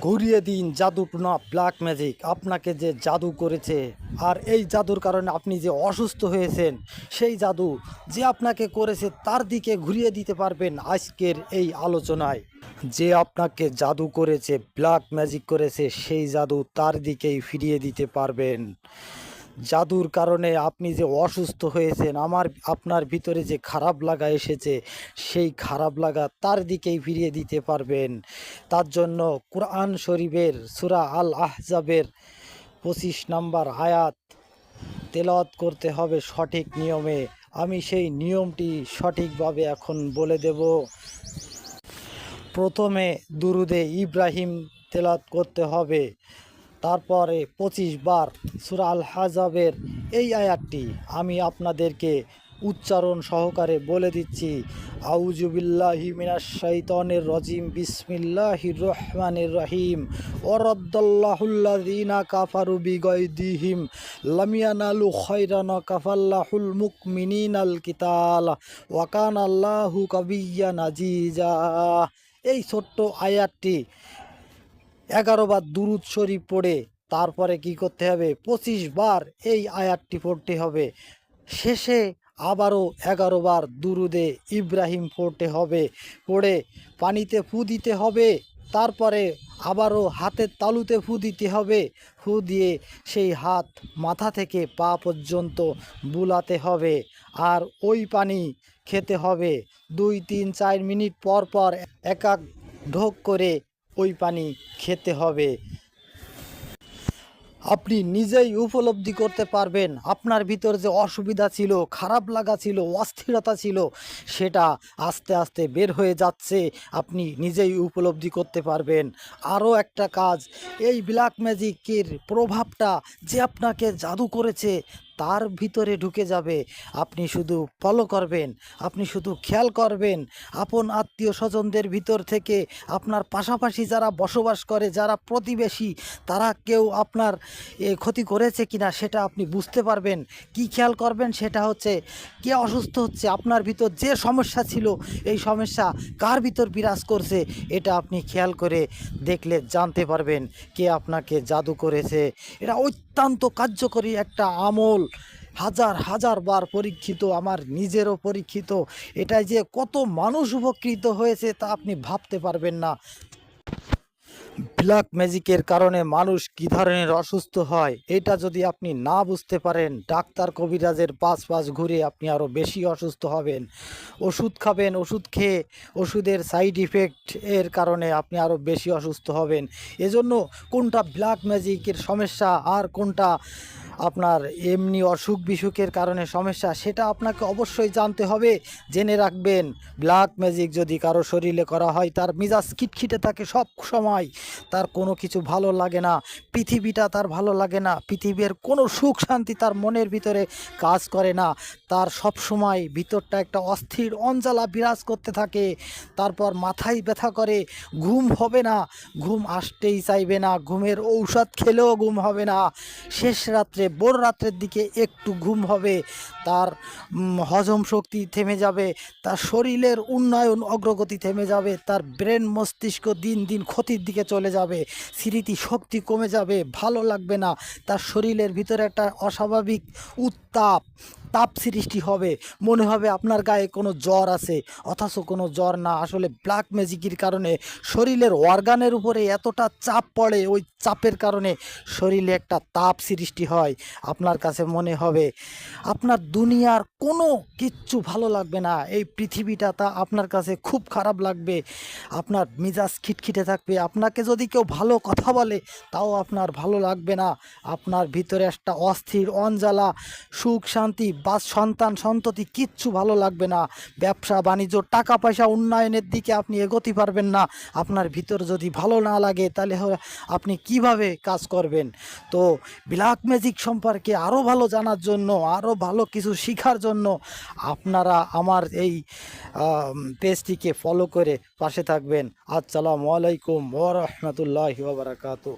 ঘুরিয়ে দিন জাদু টুনা ব্ল্যাক ম্যাজিক আপনাকে যে জাদু করেছে। আর এই জাদুর কারণে আপনি যে অসুস্থ হয়েছেন, সেই জাদু যে আপনাকে করেছে, তার দিকে ঘুরিয়ে দিতে পারবেন আজকের এই আলোচনায়। যে আপনাকে জাদু করেছে ব্ল্যাক ম্যাজিক করেছে, সেই জাদু তার দিকেই ফিরিয়ে দিতে পারবেন। জাদুর কারণে আপনি যে অসুস্থ হয়েছেন, আমার, আপনার ভিতরে যে খারাপ লাগা এসেছে, সেই খারাপ লাগা তার দিকেই ফিরিয়ে দিতে পারবেন। তার জন্য কোরআন শরীফের সুরা আল আহজাবের পঁচিশ নাম্বার আয়াত তেলাওয়াত করতে হবে সঠিক নিয়মে। আমি সেই নিয়মটি সঠিকভাবে এখন বলে দেব। প্রথমে দুরুদে ইব্রাহিম তেলাত করতে হবে। তারপরে পঁচিশ বার সুরা আল হাজাবের এই আয়াতটি আমি আপনাদেরকে উচ্চারণ সহকারে বলে দিচ্ছি। আউজুবিল্লাহি মিনাশ শাইতানির রজিম। বিসমিল্লাহির রহমানির রহিম। ওরদ্দাল্লাহুল্লাযীনা কাফারু বিগাইদিহিম লাম ইয়ানালু খায়রান কাফাল্লাহুল মুকমিনিনাল কিতাল। ওয়া কানা আল্লাহু কাবিয়্যান আজিজা। এই ছোট্ট আয়াতটি এগারো বার দুরুদ শরীফ পড়ে তারপরে কি করতে হবে? পঁচিশ বার এই আয়াতটি পড়তে হবে। শেষে আবারও এগারো বার দুরুদে ইব্রাহিম পড়তে হবে। পড়ে পানিতে ফু দিতে হবে। তারপরে আবারও হাতের তালুতে ফু দিতে হবে। ফু দিয়ে সেই হাত মাথা থেকে পা পর্যন্ত বুলাতে হবে। আর ওই পানি খেতে হবে। দুই, তিন, চার মিনিট পর পর এক এক ঢোক করে ওই পানি খেতে হবে। আপনি নিজেই উপলব্ধি করতে পারবেন। আপনার ভিতর যে অসুবিধা ছিল, খারাপ লাগা ছিল, অস্থিরতা ছিল, সেটা আস্তে আস্তে বের হয়ে যাচ্ছে। আপনি নিজেই উপলব্ধি করতে পারবেন। আরও একটা কাজ, এই ব্ল্যাক ম্যাজিকের প্রভাবটা যে আপনাকে জাদু করেছে তার ভিতরে ঢুকে যাবে। আপনি শুধু ফলো করবেন, আপনি শুধু খেয়াল করবেন। আপন আত্মীয় স্বজনদের ভিতর থেকে আপনার পাশাপাশি যারা বসবাস করে, যারা প্রতিবেশী, তারা কেউ আপনার ক্ষতি করেছে কিনা সেটা আপনি বুঝতে পারবেন। কি খেয়াল করবেন সেটা হচ্ছে, কে অসুস্থ হচ্ছে, আপনার ভিতর যে সমস্যা ছিল, এই সমস্যা কার ভিতর বিরাজ করছে, এটা আপনি খেয়াল করে দেখলে জানতে পারবেন কে আপনাকে জাদু করেছে। এটা অত্যন্ত কার্যকরী একটা আমল। হাজার হাজার বার পরীক্ষিত, আমার নিজেরও পরীক্ষিত। এটাই যে কত মানুষ উপকৃত হয়েছে তা আপনি ভাবতে পারবেন না। ব্ল্যাক ম্যাজিকের কারণে মানুষ কী ধরনের অসুস্থ হয়, এটা যদি আপনি না বুঝতে পারেন, ডাক্তার কবিরাজের পাশ পাশ ঘুরে আপনি আরও বেশি অসুস্থ হবেন। ওষুধ খাবেন, ওষুধ খেয়ে ওষুধের সাইড ইফেক্ট এর কারণে আপনি আরও বেশি অসুস্থ হবেন। এজন্য কোনটা ব্ল্যাক ম্যাজিকের সমস্যা আর কোনটা আপনার এমনি অসুখ বিসুখের কারণে সমস্যা, সেটা আপনাকে অবশ্যই জানতে হবে। জেনে রাখবেন ব্ল্যাক ম্যাজিক যদি কারও শরীরে করা হয়, তার মিজাজ খিটখিটে থাকে সব সময়। তার কোনো কিছু ভালো লাগে না, পৃথিবীটা তার ভালো লাগে না, পৃথিবীর কোনো সুখ শান্তি তার মনের ভিতরে কাজ করে না। তার সব সময় ভিতরটা একটা অস্থির অঞ্জালা বিরাজ করতে থাকে, তারপর মাথায় ব্যথা করে, ঘুম হবে না, ঘুম আসতেই চাইবে না, ঘুমের ঔষধ খেলেও ঘুম হবে না। শেষ রাত্রে ভোর রাত্রের দিকে একটু ঘুম হবে, তার হজম শক্তি থেমে যাবে, তার শরীরের উন্নয়ন অগ্রগতি থেমে যাবে, তার ব্রেন মস্তিষ্ক দিন দিন ক্ষতির দিকে চলে যাবে, স্মৃতি শক্তি কমে যাবে, ভালো লাগবে না, তার শরীরের ভিতরে একটা অস্বাভাবিক উত্তাপ তাপ সৃষ্টি হবে। মনে হবে আপনার গায়ে কোনো জ্বর আছে, অথচ কোনো জ্বর না। আসলে ব্ল্যাক ম্যাজিকের কারণে শরীরের অর্গানের উপরে এতটা চাপ পড়ে, ওই চাপের কারণে শরীরে একটা তাপ সৃষ্টি হয়। আপনার কাছে মনে হবে, আপনার দুনিয়ার কোনো কিচ্ছু ভালো লাগবে না। এই পৃথিবীটা তা আপনার কাছে খুব খারাপ লাগবে। আপনার মিজাজ খিটখিটে থাকবে। আপনাকে যদি কেউ ভালো কথা বলে, তাও আপনার ভালো লাগবে না। আপনার ভিতরে একটা অস্থির অঞ্জালা সুখ, শান্তি বা সন্তান, সন্ততি কিচ্ছু ভালো লাগবে না। ব্যবসা, বাণিজ্য, টাকা পয়সা উন্নয়নের দিকে আপনি এগোতে পারবেন না। আপনার ভিতর যদি ভালো না লাগে, তাহলে আপনি কীভাবে কাজ করবেন? তো ব্ল্যাক ম্যাজিক সম্পর্কে আরও ভালো জানার জন্য আরও ভালো কিছু শেখার জন্য আপনারা আমার এই পেজটিকে ফলো করে পাশে থাকবেন। আসসালামু আলাইকুম ওরহমতুল্লাহি ওবরাকাতু